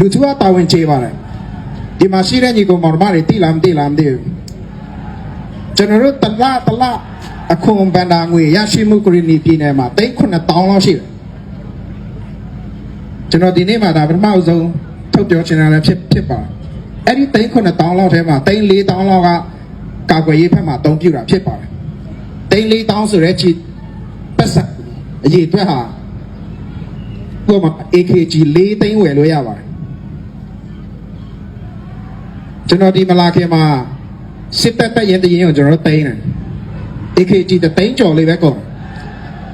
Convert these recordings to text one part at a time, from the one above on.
လူထုကတာဝန်ကျေပါတယ်ဒီမှာရှိတဲ့ညီကောင်မောင်နှမတွေတိလားမတိလားမသိဘူးကျွန်တော်တို့တလားတလားအခုံဘန်ဒါငွေရရှိမှုကရီနီပြည်နယ်မှာတိတ်9000လောက်ရှိတယ်ကျွန်တော်ဒီနေ့မှာဒါပထမအဆုံးထုတ်ပြောချင်တာလည်းဖြစ်ဖြစ်ပါတယ်အဲ့ဒီတိတ်9000လောက်ထဲမှာတိတ်4000လောက်ကကာကွယ်ရေးဘက်မှာအသုံးပြုတာဖြစ်ပါတယ်တိတ်4000ဆိုတဲ့ချီပတ်စံအရေးအတွက်ဟာကိုယ်မှာ AKG ၄သိန်းဝယ်လို့ရပါတယ် ကျွန်တော်ဒီမလာခင်မှာစစ်တပ်တပ်ရင်တရင်ကိုကျွန်တော်တို့သိမ်းတယ် AKG တသိန်းကျော်လေးပဲကုန်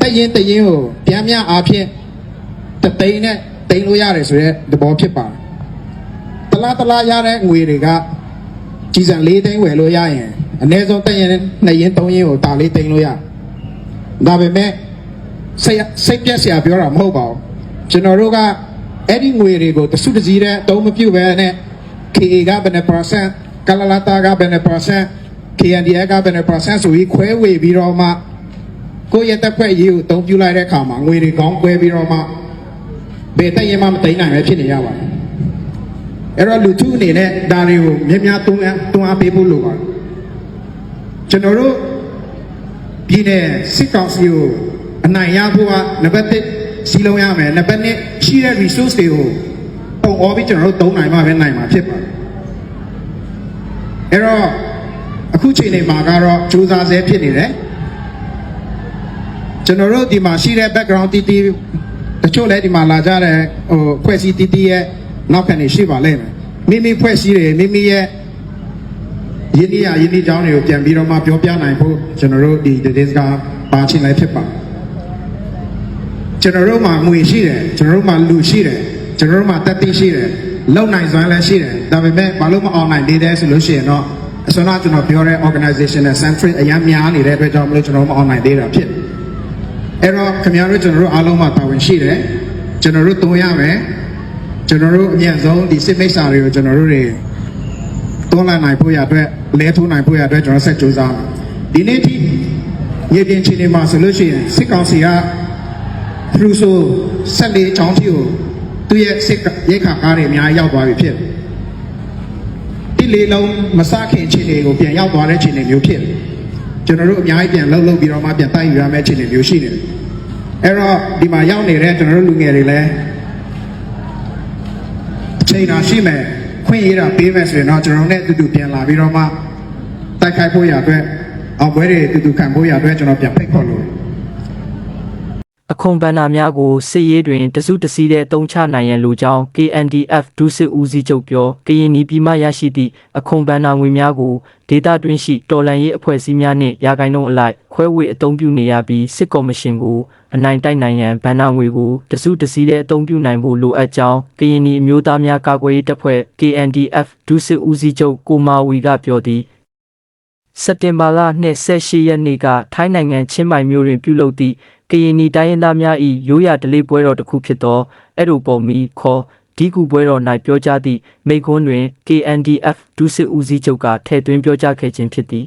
တပ်ရင်တရင်ကိုပြန်မြအားဖြင့်တသိန်းနဲ့သိမ်းလို့ရတယ်ဆိုရဲသဘောဖြစ်ပါတယ်တလားတလားရတဲ့ငွေတွေကကြီးစံ၄သိန်းဝယ်လို့ရရင်အနည်းဆုံးတပ်ရင်နှစ်ရင်သုံးရင်ကိုတာလေးသိမ်းလို့ရဒါပေမဲ့စိတ်စိတ်ပြက်စရာပြောတာမဟုတ်ပါဘူးကျွန်တော်တို့ကအဲ့ဒီငွေတွေကိုတစုတစည်းတဲ့အသုံးမပြုဘဲနဲ့ KA ကဘယ်နှ percent ကလလာတာကဘယ်နှ percent KNDA ကဘယ်နှ percent ဆိုပြီးခွဲဝေပြီးတော့မှကိုယ့်ရဲ့တက်ဖွဲ့ရေးကိုအသုံးပြုလိုက်တဲ့အခါမှာငွေတွေကောင်းကွဲပြီးတော့မှဘယ်တက်ရင်မှမသိမ်းနိုင်ပဲဖြစ်နေရပါတယ်အဲ့တော့လူထုအနေနဲ့ဒါတွေကိုမြင်များတွန်းအားတွန်းအားပေးဖို့လိုပါတယ်ကျွန်တော်တို့ပြည်နယ်စစ်ကောင်စီကိုအနိုင်ရဖို့ကနံပါတ်1စီလုံးရမယ်နံပါတ်2ရှိတဲ့ resource တွေကို ပုံအောပြီးကျွန်တော်တို့သုံးနိုင်မှပဲနိုင်မှာဖြစ်ပါတယ်အဲ့တော့အခုချိန်နေမှာကတော့စူးစမ်းဆဲဖြစ်နေတယ်ကျွန်တော်တို့ဒီမှာရှိတဲ့ background တီတီတချို့လည်းဒီမှာလာကြတဲ့ဟိုဖွဲ့စည်းတီတီရဲ့နောက်ခံနေရှိပါလိမ့်မယ်မိမိဖွဲ့စည်းတယ်မိမိရဲ့ယင်းဒီရယင်းဒီကြောင်းတွေကိုပြန်ပြီးတော့မှပြောပြနိုင်ဖို့ကျွန်တော်တို့ဒီ days ကပါချင်လည်းဖြစ်ပါကျွန်တော်တို့မှာငွေရှိတယ်ကျွန်တော်တို့မှာလူရှိတယ် ကျွန်တော်တို့မှာတက်သိရှိတယ်လုံနိုင်စွမ်းလည်းရှိတယ်ဒါပေမဲ့ဘာလို့မအောင်နိုင်သေးတယ်ဆိုလို့ရှိရင်တော့အစနာကျွန်တော်ပြောတဲ့ organization နဲ့ centric အများများနေတဲ့အတွက်ကြောင့်မလို့ကျွန်တော်မအောင်နိုင်သေးတာဖြစ်အဲ့တော့ခင်ဗျားတို့ကျွန်တော်တို့အားလုံးမှာတာဝန်ရှိတယ်ကျွန်တော်တို့သုံးရမယ်ကျွန်တော်တို့အမြင့်ဆုံးဒီစစ်မိတ်ဆာတွေကိုကျွန်တော်တို့တွေတွန်းလှန်နိုင်ဖို့ရအတွက်လဲထိုးနိုင်ဖို့ရအတွက်ကျွန်တော်ဆက်ကြိုးစားမယ်ဒီနေ့ထိမြေပြင်ခြေနေမှာဆိုလို့ရှိရင်စစ်ကောင်စီကဖရူဆိုဆက်လေးချောင်းတီကို သူ့ရဲ့စစ်ရိတ်ခါကားတွေအများကြီးရောက်သွားပြီဖြစ်တယ်ဒီလေးလုံးမစခင်ခြေနေကိုပြန်ရောက်သွားတဲ့ခြေနေမျိုးဖြစ်တယ်ကျွန်တော်တို့အများကြီးပြန်လှုပ်လှုပ်ပြီးတော့မှပြန်တိုက်ယူရမယ့်ခြေနေမျိုးရှိနေတယ်အဲ့တော့ဒီမှာရောက်နေတဲ့ကျွန်တော်တို့လူငယ်တွေလည်းအချိန်သာရှိမယ်ခွင့်ရတာပေးမယ်ဆိုရင်တော့ကျွန်တော်တို့နဲ့အတူတူပြန်လာပြီးတော့မှတိုက်ခိုက်ဖို့ရအတွက်အောင်ပွဲတွေအတူတူခံဖို့ရအတွက်ကျွန်တော်ပြန်ဖိတ်ခေါ်လို့ အခွန်ဘဏ္ဍာများကိုစစ်ရေးတွင်တစုတစည်းတဲ့အုံချနိုင်ရန်လိုကြောင်း KNDF ဒုစစ်ဦးစီးချုပ်ပြောကရင်နီပြည်မှရရှိသည့်အခွန်ဘဏ္ဍာငွေများကိုဒေတာတွင်းရှိတော်လှန်ရေးအဖွဲ့အစည်းများနှင့်ရာဂိုင်းလုံးအလိုက်ခွဲဝေအသုံးပြုနေရပြီးစစ်ကော်မရှင်ကိုအနိုင်တိုက်နိုင်ရန်ဘဏ္ဍာငွေကိုတစုတစည်းတဲ့အသုံးပြုနိုင်ဖို့လိုအပ်ကြောင်းကရင်နီအမျိုးသားများကာကွယ်ရေးတပ်ဖွဲ့ KNDF ဒုစစ်ဦးစီးချုပ်ကိုမာဝီကပြောသည်စက်တင်ဘာလ28ရက်နေ့ကထိုင်းနိုင်ငံချင်းမိုင်မြို့တွင်ပြုလုပ်သည့် ကရင်နီတိုင်းရင်းသားများ၏ရိုးရာဓလေ့ပွဲတော်တစ်ခုဖြစ်သောအဲ့လိုပေါ်မီခေါ်ဒီကူပွဲတော်၌ပြောကြားသည့်မိန့်ခွန်းတွင် KNDF ဒုစစ်ဦးစီးချုပ်ကထည့်သွင်းပြောကြားခဲ့ခြင်းဖြစ်သည်